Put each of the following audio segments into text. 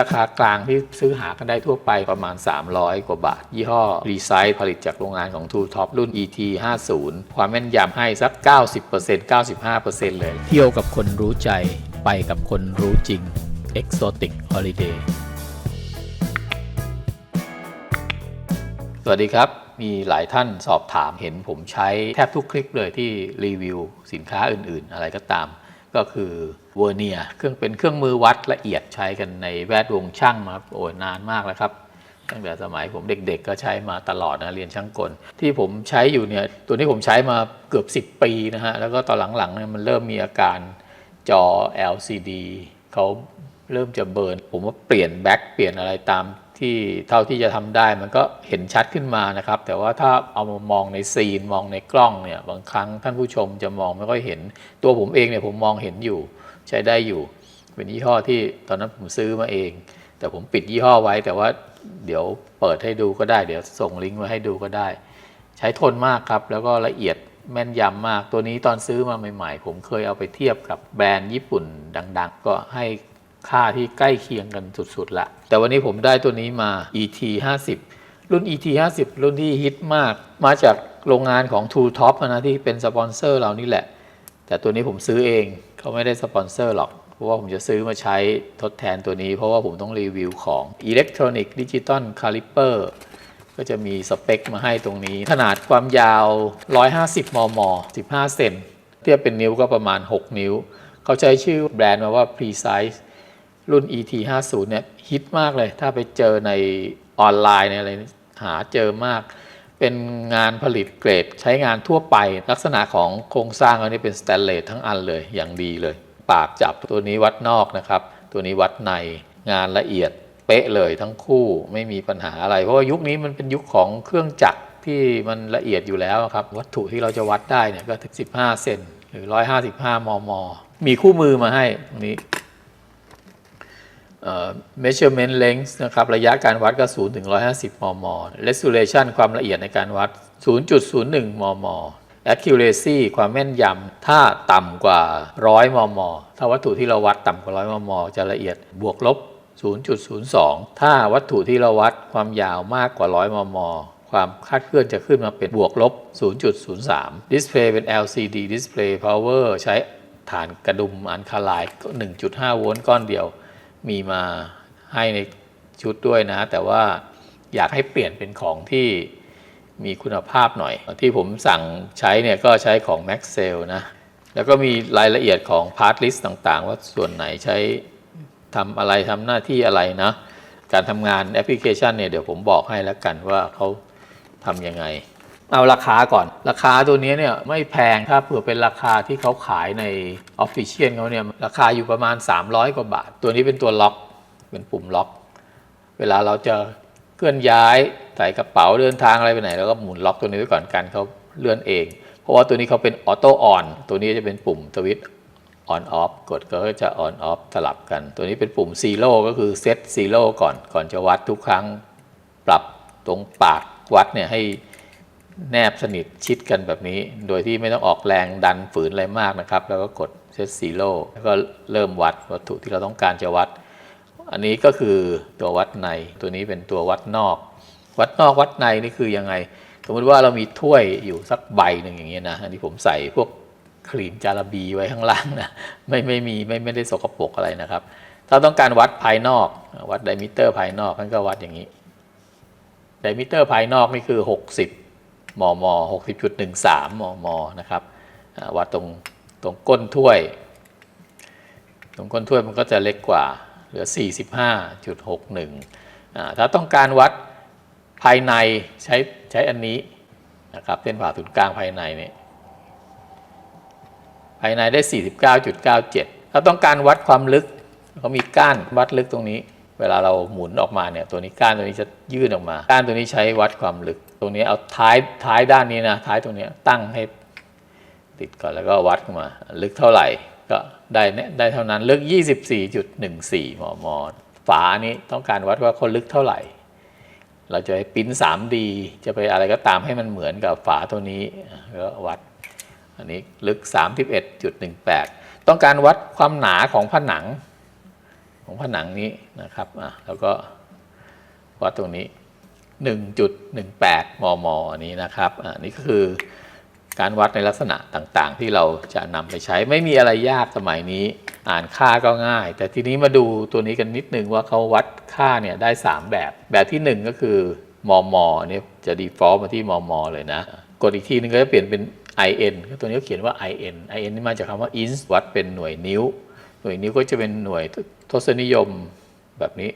ราคากลางที่ซื้อหากันได้ทั่วไปประมาณ 300 กว่าบาท ยี่ห้อรีไซต์ผลิตจากโรงงานของ True Top รุ่น ET 50ความแม่นยำให้สัก 90% 95%เลย เที่ยวกับคนรู้ใจไปกับคนรู้จริง Exotic Holiday สวัสดีครับมีหลายท่านสอบถามเห็นผมใช้แทบทุกคลิปเลยที่รีวิวสินค้าอื่นๆ อะไรก็ตาม ก็คือเวอร์เนียเครื่องเป็นเครื่องมือวัดละเอียดใช้กันในแวดวงช่างมาโอ้ยนานมากแล้วครับ ตั้งแต่สมัยผมเด็กๆ ก็ใช้มาตลอดนะเรียนช่างกล ที่ผมใช้อยู่เนี่ยตัวนี้ผมใช้มาเกือบ 10 ปีนะฮะ แล้วก็ตอนหลังๆเนี่ยมันเริ่มมีอาการจอ LCD เขาเริ่มจะเบิร์นผมว่าเปลี่ยนแบ็คเปลี่ยนอะไรตาม ที่เท่าที่จะทำได้มันก็เห็นชัดขึ้นมานะครับ แต่ว่าถ้าเอามามองในซีนมองในกล้องเนี่ยบางครั้งท่านผู้ชมจะมองไม่ค่อยเห็น ตัวผมเองเนี่ยผมมองเห็นอยู่ ใช้ได้อยู่ เป็นยี่ห้อที่ตอนนั้นผมซื้อมาเอง แต่ผมปิดยี่ห้อไว้ แต่ว่าเดี๋ยวเปิดให้ดูก็ได้ เดี๋ยวส่งลิงก์มาให้ดูก็ได้ ใช้ทนมากครับ แล้วก็ละเอียดแม่นยำมากตัวนี้ตอนซื้อมาใหม่ ๆ ผมเคยเอาไปเทียบกับแบรนด์ญี่ปุ่นดัง ๆ ก็ให้ ค่าที่ใกล้เคียงกันสุดๆละแต่วันนี้ผมได้ตัวนี้มา ET 50รุ่น ET 50รุ่นที่ฮิตมาก มาจากโรงงานของ True Top นะที่เป็นสปอนเซอร์เรานี่แหละ แต่ตัวนี้ผมซื้อเองเขาไม่ได้สปอนเซอร์หรอก เพราะว่าผมจะซื้อมาใช้ทดแทนตัวนี้ เพราะว่าผมต้องรีวิวของ Electronic Digital Caliper ก็จะมีสเปคมาให้ตรงนี้ ขนาดความยาว 150 มม 15 เซนเทียบเป็นนิ้วก็ประมาณ 6 นิ้ว เขาใช้ชื่อแบรนด์มาว่า Precise รุ่น ET 50เนี่ยฮิตมากเลย ถ้าไปเจอในออนไลน์ในอะไรหาเจอมาก เป็นงานผลิตเกรด ใช้งานทั่วไป ลักษณะของโครงสร้างอันนี้เป็นสแตนเลสทั้งอันเลยอย่างดีเลย ปากจับตัวนี้วัดนอกนะครับ ตัวนี้วัดในงานละเอียดเป๊ะเลยทั้งคู่ไม่มีปัญหาอะไร เพราะว่ายุคนี้มันเป็นยุคของเครื่องจักรที่มันละเอียดอยู่แล้วครับ วัตถุที่เราจะวัดได้เนี่ยก็ถึง15 เซนหรือ 155 มม มีคู่มือมาให้ตรงนี้ measurement length นะครับระยะการวัดก็0ถึง150 มม resolution ความละเอียดในการวัด 0.01 มม accuracy ความแม่นยำถ้าต่ำกว่า 100 มม ถ้าวัตถุที่เราวัดต่ำกว่า 100 มม จะละเอียดบวกลบ 0.02 ถ้าวัตถุที่เราวัดความยาวมากกว่า 100 มม ความคาดเคลื่อนจะขึ้นมาเป็นบวกลบ 0.03 display เป็น LCD display power ใช้ฐานกระดุมอันคาไลน์1.5 โวลต์ก้อนเดียว มีมาให้ในชุดด้วยนะ แต่ว่าอยากให้เปลี่ยนเป็นของที่มีคุณภาพหน่อย ที่ผมสั่งใช้เนี่ยก็ใช้ของ Maxell นะ แล้วก็มีรายละเอียดของ Part List ต่างๆ ว่าส่วนไหนใช้ทำอะไรทำหน้าที่อะไรนะ การทำงานแอปพลิเคชันเนี่ยเดี๋ยวผมบอกให้แล้วกันว่าเขาทำยังไง เอาราคาก่อน ราคาตัวนี้เนี่ยไม่แพงถ้าเผื่อเป็นราคาที่เขาขายในออฟฟิเชียลเขาเนี่ยราคาอยู่ประมาณ 300 กว่าบาท ตัวนี้เป็นตัวล็อกเป็นปุ่มล็อก เวลาเราจะเคลื่อนย้ายใส่กระเป๋าเดินทางอะไรไปไหนเราก็หมุนล็อกตัวนี้ไว้ก่อนกันเขาเลื่อนเอง เพราะว่าตัวนี้เขาเป็นออโต้ออนตัวนี้จะเป็นปุ่มสวิตช์ออนออฟกดก็จะออนออฟสลับกัน ตัวนี้เป็นปุ่มซีโร่ก็คือเซตซีโร่ก่อนก่อนจะวัดทุกครั้งปรับตรงปากวัดเนี่ยให้ แนบสนิทชิดกันแบบนี้ โดยที่ไม่ต้องออกแรงดันฝืนอะไรมากนะครับ แล้วก็กดเซตซีโร่แล้วก็เริ่มวัดวัตถุที่เราต้องการจะวัด อันนี้ก็คือตัววัดใน ตัวนี้เป็นตัววัดนอก วัดนอกวัดในนี่คือยังไง สมมติว่าเรามีถ้วยอยู่สักใบหนึ่งอย่างเงี้ยนะ อันนี้ผมใส่พวกครีมจาระบีไว้ข้างล่างนะ ไม่ไม่มีไม่ไม่ได้สกปรกอะไรนะครับ ถ้าต้องการวัดภายนอก วัดไดมิเตอร์ภายนอกท่านก็วัดอย่างนี้ ไดมิเตอร์ภายนอกนี่คือ 60 มม60.13 มมนะครับวัดตรงตรงก้นถ้วย ตรงก้นถ้วยมันก็จะเล็กกว่าเหลือ 45.61อ่าถ้าต้องการวัดภายในใช้ใช้อันนี้นะครับเส้นผ่าศูนย์กลางภายในเนี่ยภายในได้ 49.97 ถ้าต้องการวัดความลึกเขามีก้านวัดลึกตรงนี้ เวลาเราหมุนออกมาเนี่ยตัวนี้ก้านตัวนี้จะยื่นออกมา ก้านตัวนี้ใช้วัดความลึก ตรงนี้เอาท้ายท้ายด้านนี้นะท้ายตรงนี้ตั้งให้ติดก่อนแล้วก็วัดมา ลึกเท่าไหร่ก็ได้เนี่ยได้เท่านั้นลึก 24.14 มม ฝานี้ต้องการวัดว่าเขาลึกเท่าไหร่ เราจะไปปริ้น 3D จะไปอะไรก็ตามให้มันเหมือนกับฝาตัวนี้ก็วัด อันนี้ลึก 31.18 ต้องการวัดความหนาของผนัง ของผนังนี้นะครับอะแล้วก็วัดตรงนี้ 1.18 มมอันนี้นะครับอะนี่ก็คือการวัดในลักษณะต่างๆ ที่เราจะนำไปใช้ไม่มีอะไรยากสมัยนี้ อ่านค่าก็ง่าย แต่ทีนี้มาดูตัวนี้กันนิดนึงว่าเขาวัดค่าเนี่ยได้ 3 แบบ แบบที่ 1 ก็คือมมนี้จะ default มาที่มมเลยนะ กดอีกทีนึงก็จะเปลี่ยนเป็น in ตัวนี้เขียนว่า in in นี่มาจากคำว่า inch วัดเป็นหน่วยนิ้ว น่วยนิ้วก็จะเป็นหน่วยทศนิยมแบบนี้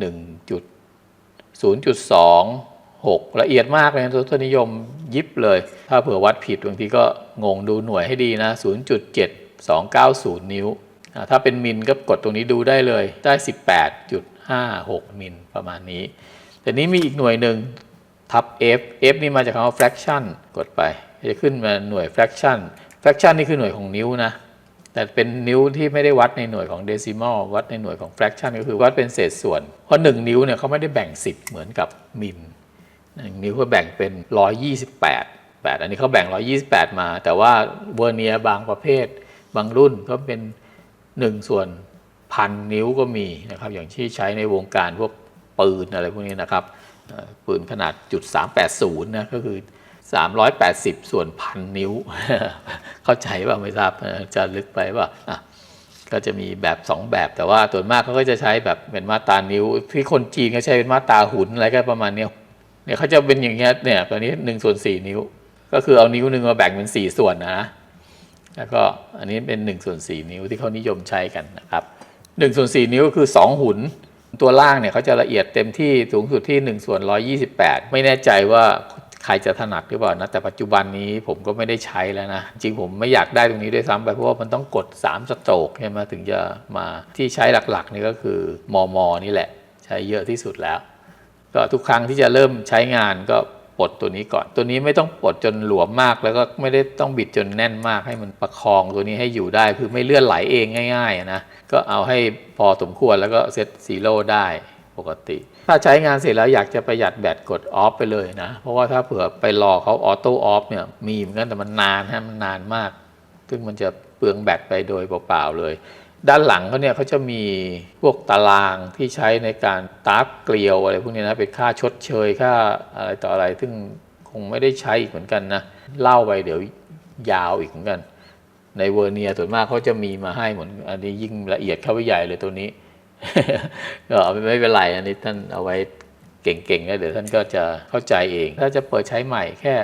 1.0.26 ละเอียดมากเลยทศนิยมยิบเลย ถ้าเผื่อวัดผิดบางทีก็งงดูหน่วยให้ดีนะ 0.7290 นิ้วอ่าถ้าเป็นมิลก็กดตรงนี้ดูได้เลยได้ 18.56 มิลประมาณนี้ แต่นี้มีอีกหน่วยหนึ่งทับ f f นี่มาจากคำว่า fraction กดไป จะขึ้นมาหน่วย fraction fraction นี่คือหน่วยของนิ้วนะ แต่เป็นนิ้วที่ไม่ได้วัดในหน่วยของ decimal วัดในหน่วยของ fraction ก็คือวัดเป็นเศษส่วน เพราะ 1 นิ้วเนี่ยเขาไม่ได้แบ่ง 10 เหมือนกับมิลหนึ่งนิ้วเขาแบ่งเป็น 128 8 อันนี้เขาแบ่ง 128 มา แต่ว่าเวอร์เนียบางประเภท บางรุ่นก็เป็น 1 ส่วนพันนิ้วก็มีนะครับอย่างที่ใช้ในวงการพวกปืนอะไรพวกนี้นะครับปืนขนาดจุด380นะก็คือ 380 ส่วนพันนิ้ว เข้าใจป่ะไม่ทราบจะลึกไปป่ะอะก็จะมีแบบ 2 แบบแต่ว่าส่วนมากเขาก็จะใช้แบบเป็นมาตานิ้ว ที่คนจีนเขาใช้เป็นมาตาหุนอะไรก็ประมาณเนี้ยเนี่ยเขาจะเป็นอย่างเงี้ยเนี่ยตัวนี้1ส่วน4นิ้ว ก็คือเอานิ้วหนึ่งมาแบ่งเป็น 4 ส่วนนะ แล้วก็อันนี้เป็น1ส่วน4นิ้วที่เขานิยมใช้กันนะครับ1ส่วน4นิ้วก็คือ 2 หุนตัวล่างเนี่ยเขาจะละเอียดเต็มที่สูงสุดที่1ส่วน128 ไม่แน่ใจว่า ใครจะถนัดหรือเปล่านะแต่ปัจจุบันนี้ผมก็ไม่ได้ใช้แล้วนะจริงผมไม่อยากได้ตรงนี้ด้วยซ้ำไปเพราะว่ามันต้องกด 3 สโตรกใช่ไหมถึงจะมาที่ใช้หลักๆนี่ก็คือมมอนี่แหละ ใช้เยอะที่สุดแล้ว ก็ทุกครั้งที่จะเริ่มใช้งานก็ปลดตัวนี้ก่อน ตัวนี้ไม่ต้องปลดจนหลวมมาก แล้วก็ไม่ได้ต้องบิดจนแน่นมากให้มันประคองตัวนี้ให้อยู่ได้คือไม่เลื่อนไหลเองง่ายๆนะก็เอาให้พอสมควรแล้วก็เซตซีโร่ได้ ปกติ ถ้าใช้งานเสร็จแล้วอยากจะประหยัดแบตกดออฟไปเลยนะ เพราะว่าถ้าเผื่อไปรอเขาออโต้ออฟเนี่ยมีเหมือนกันแต่มันนานฮะมันนานมาก ซึ่งมันจะเปลืองแบตไปโดยเปล่าๆเลย ด้านหลังเขาเนี่ยเขาจะมีพวกตารางที่ใช้ในการตาร์ฟเกลียวอะไรพวกนี้นะเป็นค่าชดเชยค่าอะไรต่ออะไร ซึ่งคงไม่ได้ใช้อีกเหมือนกันนะเล่าไปเดี๋ยวยาวอีกเหมือนกัน ในเวอร์เนียส่วนมากเขาจะมีมาให้เหมือนอันนี้ยิ่งละเอียดเข้าไปใหญ่เลยตัวนี้ ก็ไม่เป็นไรอันนี้ท่านเอาไว้เก่งๆแล้วเดี๋ยวท่านก็จะเข้าใจเอง ถ้าจะเปิดใช้ใหม่แค่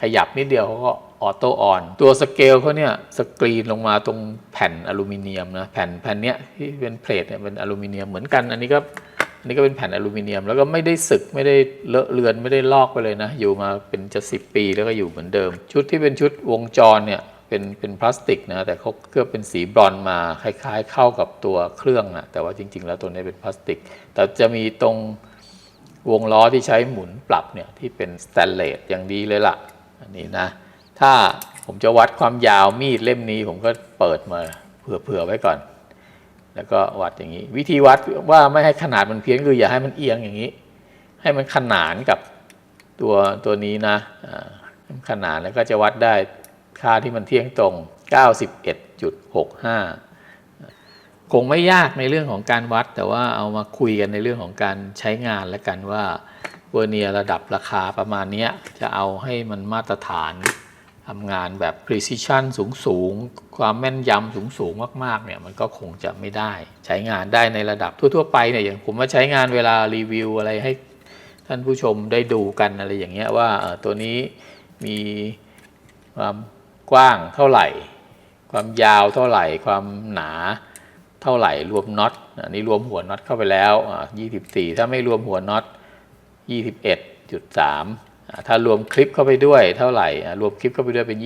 ขยับนิดเดียวเขาก็ออโต้ออน ตัวสเกลเขาเนี่ยสกรีนลงมาตรงแผ่นอลูมิเนียมนะแผ่นแผ่นเนี้ยที่เป็นเพลทเนี่ยเป็นอลูมิเนียมเหมือนกันอันนี้ก็อันนี้ก็เป็นแผ่นอลูมิเนียม แล้วก็ไม่ได้สึกไม่ได้เลอะเลือนไม่ได้ลอกไปเลยนะ อยู่มาเป็นจะสิปีแล้วก็อยู่เหมือนเดิม ชุดที่เป็นชุดวงจรเนี่ย เป็นเป็นพลาสติกนะแต่เขาเคลือบเป็นสีบรอนมาคล้ายๆ เข้ากับตัวเครื่องนะแต่ว่าจริง ๆ แล้วตัวนี้เป็นพลาสติก แต่จะมีตรงวงล้อที่ใช้หมุนปรับเนี่ยที่เป็นสแตนเลสอย่างดีเลยล่ะอันนี้นะ ถ้าผมจะวัดความยาวมีดเล่มนี้ผมก็เปิดมาเผื่อๆไว้ก่อน แล้วก็วัดอย่างนี้ วิธีวัดว่าไม่ให้ขนาดมันเพี้ยนคืออย่าให้มันเอียงอย่างนี้ ให้มันขนานกับตัวตัวนี้นะขนานแล้วก็จะวัดได้ ค่าที่มันเที่ยงตรง 91.65 คงไม่ยากในเรื่องของการวัด แต่ว่าเอามาคุยกันในเรื่องของการใช้งานแล้วกันว่าเวอร์เนียระดับราคาประมาณนี้จะเอาให้มันมาตรฐานทำงานแบบ precision สูงสูงๆความแม่นยำสูงสูงๆมาก ๆ เนี่ย มันก็คงจะไม่ได้ ใช้งานได้ในระดับทั่ว ๆ ไปเนี่ยอย่างผมมาใช้งานเวลารีวิวอะไรให้ท่านผู้ชมได้ดูกันอะไรอย่างเงี้ยว่าตัวนี้มีความ กว้างเท่าไหร่ ความยาวเท่าไหร่ ความหนาเท่าไหร่รวมน็อตอันนี้รวมหัวน็อตเข้าไปแล้ว 24 ถ้าไม่รวมหัวน็อต 21.3 ถ้ารวมคลิปเข้าไปด้วยเท่าไหร่ รวมคลิปเข้าไปด้วยเป็น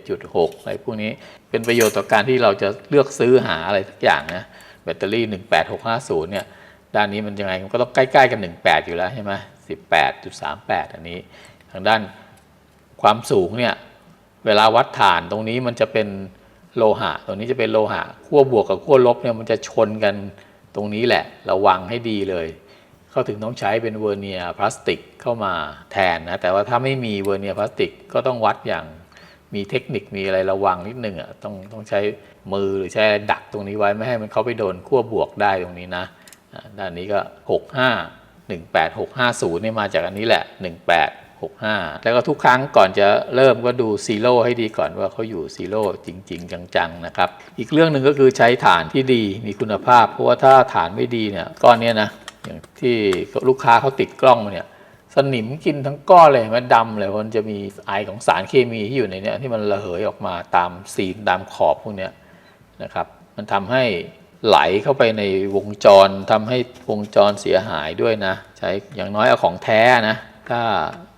27.6 อะไรพวกนี้เป็นประโยชน์ต่อการที่เราจะเลือกซื้อหาอะไรสักอย่างนะแบตเตอรี่ 18650 เนี่ยด้านนี้มันยังไงมันก็ต้องใกล้ๆกัน 18 อยู่แล้วใช่ไหม18.38 อันนี้ ทางด้านความสูงเนี่ย เวลาวัดฐานตรงนี้มันจะเป็นโลหะ ตรงนี้จะเป็นโลหะขั้วบวกกับขั้วลบเนี่ยมันจะชนกันตรงนี้แหละระวังให้ดีเลย เขาถึงต้องใช้เป็นเวอร์เนียพลาสติกเข้ามาแทนนะแต่ว่าถ้าไม่มีเวอร์เนียพลาสติกก็ต้องวัดอย่างมีเทคนิคมีอะไรระวังนิดนึงอะต้องต้องใช้มือหรือใช้ดักตรงนี้ไว้ไม่ให้มันเข้าไปโดนขั้วบวกได้ตรงนี้นะด้านนี้ก็ 65 18650นี่มาจากอันนี้แหละ 65 แล้วก็ทุกครั้งก่อนจะเริ่มก็ดูซีโร่ให้ดีก่อนว่าเขาอยู่ซีโร่จริง ๆ จังๆนะครับ อีกเรื่องหนึ่งก็คือใช้ฐานที่ดีมีคุณภาพ เพราะว่าถ้าฐานไม่ดีเนี่ยก้อนเนี้ยนะอย่างที่ลูกค้าเขาติดกล้องเนี่ยสนิมกินทั้งก้อนเลยมันดำเลยมันจะมีไอของสารเคมีที่อยู่ในเนี้ยที่มันระเหยออกมาตามซีนตามขอบพวกเนี้ยนะครับมันทำให้ไหลเข้าไปในวงจรทำให้วงจรเสียหายด้วยนะ ใช้อย่างน้อยเอาของแท้นะ ถ้า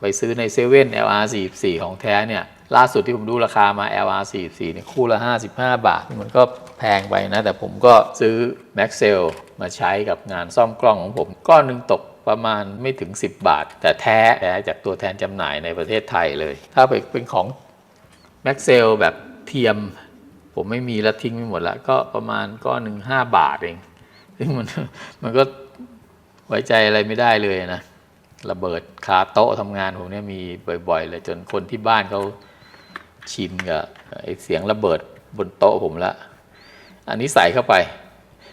ไปซื้อในเซเว่น LR 44ของแท้เนี่ยล่าสุดที่ผมดูราคามา LR 44เนี่ยคู่ละ 55 บาท มันก็แพงไปนะ แต่ผมก็ซื้อ Maxell มาใช้กับงานซ่อมกล้องของผม ก้อนหนึ่งตกประมาณไม่ถึง 10 บาท แต่แท้แท้จากตัวแทนจำหน่ายในประเทศไทยเลย ถ้าไปเป็นของแม็กเซลแบบเทียม ผมไม่มีแล้วทิ้งไปหมดแล้ว ก็ประมาณก้อนหนึ่งห้าบาทเอง ซึ่งมันมันก็ไว้ใจอะไรไม่ได้เลยนะ ระเบิดคาโต๊ะทำงานผมเนี่ยมีบ่อยๆเลยจนคนที่บ้านเขาชินกับไอ้เสียงระเบิดบนโต๊ะผมละ อันนี้ใส่เข้าไป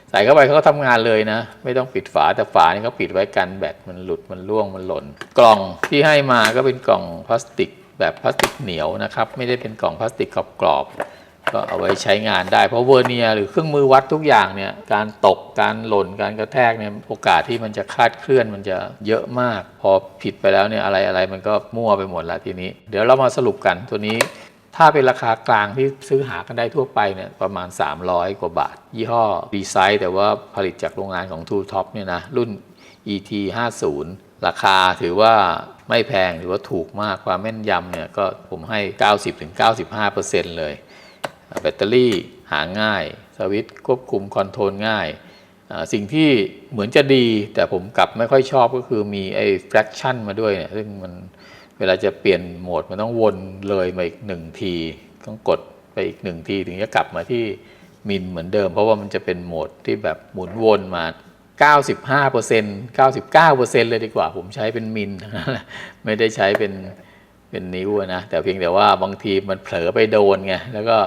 ใส่เข้าไปเขาก็ทำงานเลยนะ ไม่ต้องปิดฝาแต่ฝานี่เขาปิดไว้กันแบตมันหลุดมันร่วงมันหล่น กล่องที่ให้มาก็เป็นกล่องพลาสติกแบบพลาสติกเหนียวนะครับ ไม่ได้เป็นกล่องพลาสติกกรอบๆ ก็เอาไว้ใช้งานได้ เพราะเวอร์เนียหรือเครื่องมือวัดทุกอย่างเนี่ยการตกการหล่นการกระแทกเนี่ยโอกาสที่มันจะคาดเคลื่อนมันจะเยอะมาก พอผิดไปแล้วเนี่ยอะไรอะไรมันก็มั่วไปหมดล้วทีนี้ เดี๋ยวเรามาสรุปกันตัวนี้ ถ้าเป็นราคากลางที่ซื้อหากันได้ทั่วไปเนี่ยประมาณ 300 กว่าบาท ยี่ห้อดีไซน์แต่ว่าผลิตจากโรงงานของ True Top เนี่ยนะรุ่น ET 50ราคาถือว่าไม่แพงถือว่าถูกมากความแม่นยำเนี่ยก็ผมให้ 90-95%เลย แบตเตอรี่หาง่าย สวิตช์ควบคุมคอนโทรลง่าย สิ่งที่เหมือนจะดีแต่ผมกลับไม่ค่อยชอบก็คือมีไอ้ fraction มาด้วยเนี่ยซึ่งมันเวลาจะเปลี่ยนโหมดมันต้องวนเลยมาอีกหนึ่งที ต้องกดไปอีกหนึ่งที ถึงจะกลับมาที่มินเหมือนเดิม เพราะว่ามันจะเป็นโหมดที่แบบหมุนวนมา 95% 99%เลยดีกว่า ผมใช้เป็นมิลไม่ได้ใช้เป็นเป็นนิ้วนะ แต่เพียงแต่ว่าบางทีมันเผลอไปโดนไงแล้วก็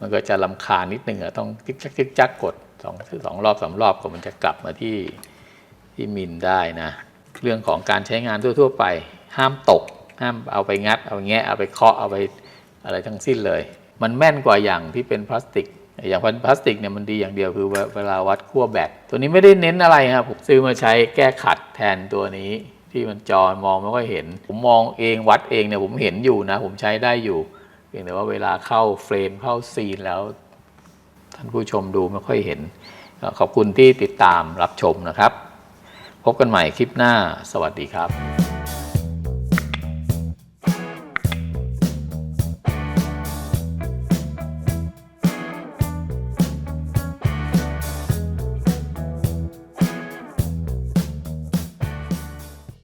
มันก็จะลำคาญนิดนึงอะต้องจิ๊กจักจิ๊กจักกดสองสองรอบสามรอบก็มันจะกลับมาที่ที่มินได้นะ เรื่องของการใช้งานทั่ว ๆ ไป ห้ามตก ห้ามเอาไปงัด เอาแงะเอาไปเคาะเอาไปอะไรทั้งสิ้นเลย มันแม่นกว่าอย่างที่เป็นพลาสติก อย่างพลาสติกเนี่ยมันดีอย่างเดียวคือเวเวลาวัดขั้วแบตตัวนี้ไม่ได้เน้นอะไรครับผมซื้อมาใช้แก้ขัดแทนตัวนี้ที่มันจอมองไม่ค่อยเห็น ผมมองเองวัดเองเนี่ยผมเห็นอยู่นะ ผมใช้ได้อยู่ เพียงแต่ว่าเวลาเข้าเฟรมเข้าซีนแล้ว ท่านผู้ชมดูไม่ค่อยเห็น ขอบคุณที่ติดตามรับชมนะครับ พบกันใหม่คลิปหน้า สวัสดีครับ